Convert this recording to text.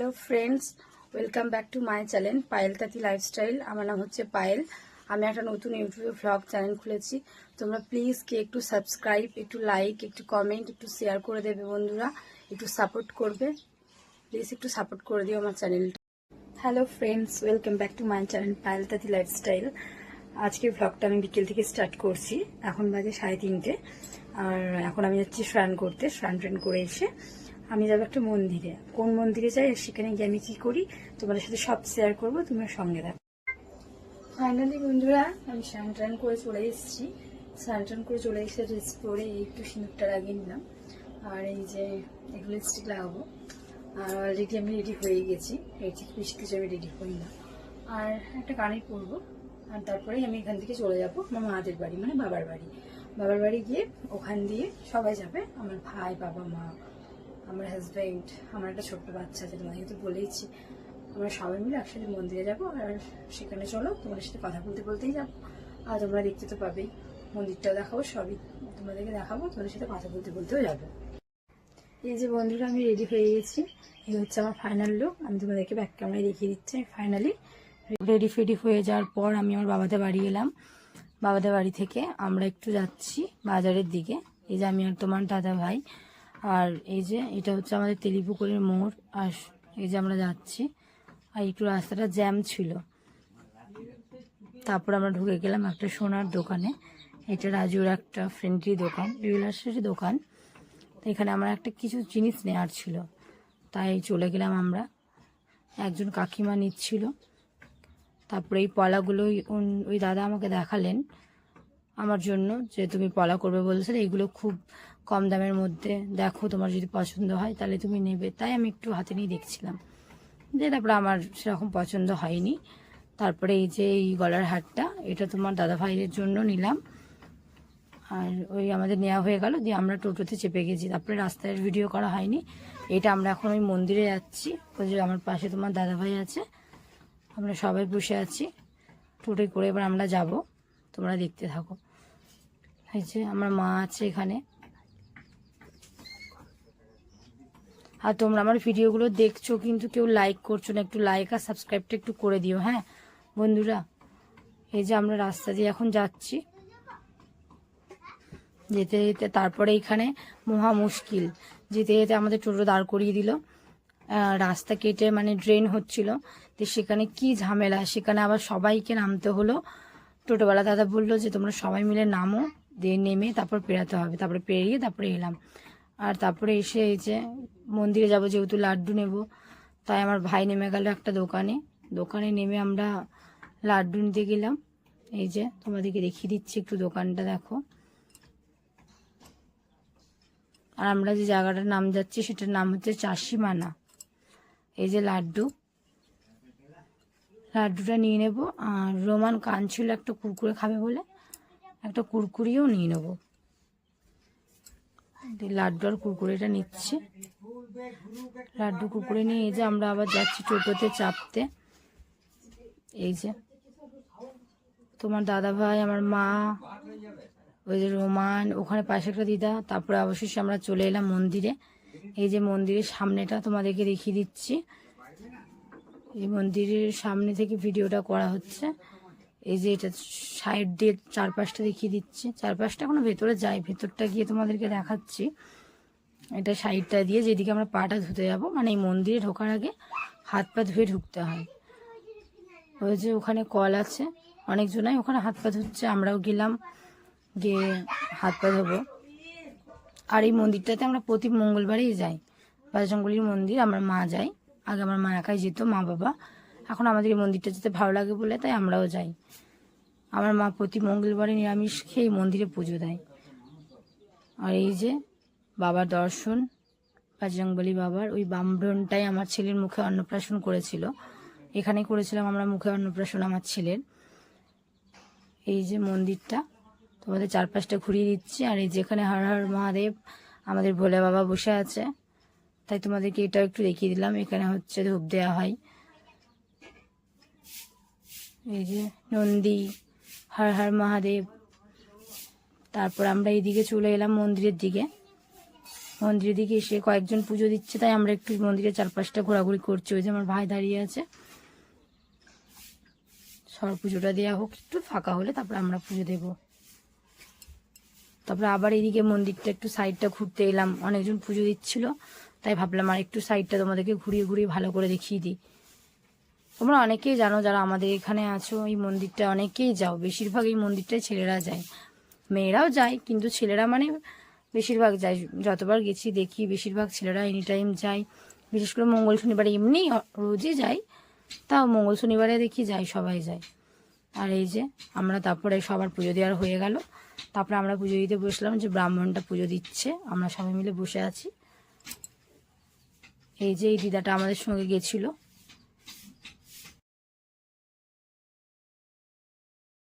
Hello friends welcome back to my channel Payel তাঁতি lifestyle আমার নাম হচ্ছে পায়েল আমি একটা নতুন ইউটিউবে ভ্লগ চ্যানেল খুলেছি। তোমরা প্লিজ কে একটু সাবস্ক্রাইব একটু লাইক একটু কমেন্ট একটু শেয়ার করে দেবে বন্ধুরা। একটু সাপোর্ট করবে। প্লিজ একটু সাপোর্ট করে দিও আমার চ্যানেলটা hello friends welcome back to my channel Payel তাঁতি লাইফস্টাইল আজকে ভ্লগটা আমি বিকেল থেকে স্টার্ট করছি। এখন বাজে সাড়ে তিনটে। আর এখন আমি যাচ্ছি স্নান করতে। স্নান ট্রেন করে এসে আমি যাব একটা মন্দিরে। কোন মন্দিরে যাই সেখানে গিয়ে আমি কি করি, তোমাদের সাথে সব শেয়ার করব তুমি সঙ্গে দেখো ফাইনালি বন্ধুরা, আমি স্নান করে চলে এসেছি। স্নান করে চলে এসে ড্রেস পরে একটু সিঁদুরটা লাগিয়ে নিলাম। আর এই যে, এগুলো স্টিক লাগাবো। আর অলরেডি আমি রেডি হয়ে গেছি। এই থেকে বেশি কিছু আমি রেডি হই না আর একটা কানের পরবো। আর তারপরেই আমি এখান থেকে চলে যাব আমার মাদের বাড়ি মানে বাবার বাড়ি। বাবার বাড়ি গিয়ে ওখান দিয়ে সবাই যাবে, আমার ভাই, বাবা, মা। আমার হাজব্যান্ড আমার একটা ছোট্ট বাচ্চা আছে, তোমাকে তো বলেইছি। আমরা সবাই মিলে একসাথে মন্দিরে যাব আর সেখানে চলো, তোমাদের সাথে কথা বলতে বলতেই যাব। আর তোমরা দেখতে তো পাবেই, মন্দিরটাও দেখাবো, সবই তোমাদেরকে দেখাবো, তোমাদের সাথে কথা বলতে বলতেও যাব। এই যে বন্ধুরা, আমি রেডি হয়ে গেছি। এই হচ্ছে আমার ফাইনাল লুক আমি তোমাদেরকে ব্যাক ক্যামেরায় দেখিয়ে দিচ্ছি ফাইনালি রেডি ফেডি হয়ে যাওয়ার পর আমি আমার বাবাদের বাড়ি এলাম। বাবাদের বাড়ি থেকে আমরা একটু যাচ্ছি বাজারের দিকে। এই যে আমি আর তোমার দাদা ভাই আর এই যে, এটা হচ্ছে আমাদের তেলিপুকুরের মোড়। আর এই যে আমরা যাচ্ছি, আর একটু রাস্তাটা জ্যাম ছিল। তারপর আমরা ঢুকে গেলাম একটা সোনার দোকানে। এটা রাজুর একটা ফ্রেন্ডলি দোকান জুয়েলার্সের দোকান। তো এখানে আমার একটা কিছু জিনিস নেওয়ার ছিল। তাই চলে গেলাম আমরা। একজন কাকিমা নিচ্ছিল। তারপরে এই পলাগুলো ওই দাদা আমাকে দেখালেন। আমার জন্য যে তুমি পলা করবে বলছিলে এইগুলো খুব কম দামের মধ্যে দেখো তোমার যদি পছন্দ হয়, তাহলে তুমি নেবে। তাই আমি একটু হাতে নিয়ে দেখছিলাম। যে তারপরে আমার সেরকম পছন্দ হয়নি। তারপরে এই যে এই গলার হারটা, এটা তোমার দাদা ভাইয়ের জন্য নিলাম। আর ওই আমাদের নেওয়া হয়ে গেল, দিয়ে আমরা টোটোতে চেপে গেছি। তারপরে রাস্তায় ভিডিও করা হয়নি। এটা আমরা এখন ওই মন্দিরে যাচ্ছি। ওই যে আমার পাশে তোমার দাদা ভাই আছে। আমরা সবাই বসে আছি। টোটোয় করে এবার আমরা যাব। তোমরা দেখতে থাকো। এই যে আমার মা আছে এখানে। আর তোমরা আমার ভিডিওগুলো দেখছ, কিন্তু কেউ লাইক করছ না, একটু লাইক আর সাবস্ক্রাইবটা একটু করে দিও হ্যাঁ? বন্ধুরা, এই যে আমরা রাস্তা দিয়ে এখন যাচ্ছি। যেতে যেতে তারপরে এখানে মহা মুশকিল। যেতে যেতে আমাদের টোটো দাঁড় করিয়ে দিল। রাস্তা কেটে মানে ড্রেন হচ্ছিল। তো সেখানে কি ঝামেলা? সেখানে আবার সবাইকে নামতে হলো। টোটোবেলা দাদা বলল যে, তোমরা সবাই মিলে নামো। দিয়ে নেমে তারপর পেরাতে হবে। তারপরে পেরিয়ে তারপরে এলাম। আর তারপরে এসে এই যে মন্দিরে যাব, যেহেতু লাড্ডু নেব, তাই আমার ভাই নেমে গেল একটা দোকানে। দোকানে নেমে আমরা লাড্ডু নিতে গেলাম। এই যে তোমাদেরকে দেখিয়ে দিচ্ছি একটু দোকানটা, দেখো। আর আমরা যে জায়গাটার নাম যাচ্ছি, সেটার নাম হচ্ছে চাষিমানা। এই যে লাড্ডু। লাড্ডুটা নিয়ে নেব। আর রোমান কান ছিল একটা কুরকুরে খাবে বলে। একটা কুরকুরিও নিয়ে নেব। লাড্ডু আর কুরকুরেটা নিচ্ছি। লাড্ডু, কুরকুরে নিয়ে এই যে আমরা আবার যাচ্ছি টোটোতে চাপতে। এই যে তোমার দাদা ভাই, আমার মা, ওই যে রোমান, ওখানে পাশে একটা দিদা, তারপরে অবশেষে আমরা চলে এলাম মন্দিরে। এই যে মন্দিরের সামনেটা তোমাদেরকে দেখিয়ে দিচ্ছি। এই মন্দিরের সামনে থেকে ভিডিওটা করা হচ্ছে। এই যে এটা সাইড দিয়ে চারপাশটা দেখিয়ে দিচ্ছি। চারপাশটা এখনও ভেতরে যাই ভেতরটা গিয়ে তোমাদেরকে দেখাচ্ছি। এটা সাইডটা দিয়ে যেদিকে আমরা পাটা ধুতে যাব মানে এই মন্দিরে ঢোকার আগে হাত পা ধুয়ে ঢুকতে হয়। ওই যে ওখানে কল আছে, অনেকজনাই ওখানে হাত পা ধুচ্ছে, আমরাও গেলাম, গিয়ে হাত পা ধোবো। আর এই মন্দিরটাতে আমরা প্রতি মঙ্গলবারেই যাই। বাজরঙ্গলির মন্দির, আমার মা যাই আগে আমার মা একাই যেত, মা বাবা। এখন আমাদের মন্দিরটা যেতে ভালো লাগে বলে, তাই আমরাও যাই। আমার মা প্রতি মঙ্গলবারে নিরামিষ খেয়ে মন্দিরে পুজো দেয়। আর এই যে বাবার দর্শন বাজরংবলী বাবার, ওই বামব্রণটাই আমার ছেলের মুখে অন্নপ্রাশন করেছিল। এখানে করেছিলাম আমরা মুখে অন্নপ্রাশন আমার ছেলের। এই যে মন্দিরটা, তোমাদের চারপাশটা ঘুরিয়ে দিচ্ছি। আর এই যেখানে হর হর মহাদেব, আমাদের ভোলে বাবা বসে আছে, তাই তোমাদেরকে এটাও একটু দেখিয়ে দিলাম। এখানে হচ্ছে ধূপ দেওয়া হয়। এই যে নন্দী, হর হর মহাদেব। তারপর আমরা এইদিকে চলে এলাম মন্দিরের দিকে। মন্দিরের দিকে এসে কয়েকজন পুজো দিচ্ছে, তাই আমরা একটু মন্দিরের চারপাশটা ঘোরাঘুরি করছি। ওই যে আমার ভাই দাঁড়িয়ে আছে। সর পুজোটা দেওয়া হোক, একটু ফাঁকা হলে তারপরে আমরা পুজো দেব। তারপরে আবার এদিকে মন্দিরটা একটু সাইডটা ঘুরতে এলাম। অনেকজন পুজো দিচ্ছিল, তাই ভাবলাম আর একটু সাইডটা তোমাদেরকে ঘুরিয়ে ঘুরিয়ে ভালো করে দেখিয়ে দিই। তোমরা অনেকেই জানো যারা আমাদের এখানে আছো, এই মন্দিরটা অনেকেই যাও। বেশিরভাগ এই মন্দিরটায় ছেলেরা যায়। মেয়েরাও যায়, কিন্তু ছেলেরা মানে বেশিরভাগ যায়। যতবার গেছি দেখি বেশিরভাগ ছেলেরা এনি টাইম যায়। বিশেষ করে মঙ্গল শনিবারে এমনি রোজই যায়, তাও মঙ্গল শনিবারে দেখি যায়, সবাই যায়। আর এই যে আমরা তারপরে সবার পুজো দেওয়ার হয়ে গেল। তারপরে আমরা পুজো দিতে বসলাম যে ব্রাহ্মণটা পুজো দিচ্ছে। আমরা সবাই মিলে বসে আছি। এই যে এই দিদাটা আমাদের সঙ্গে গেছিল।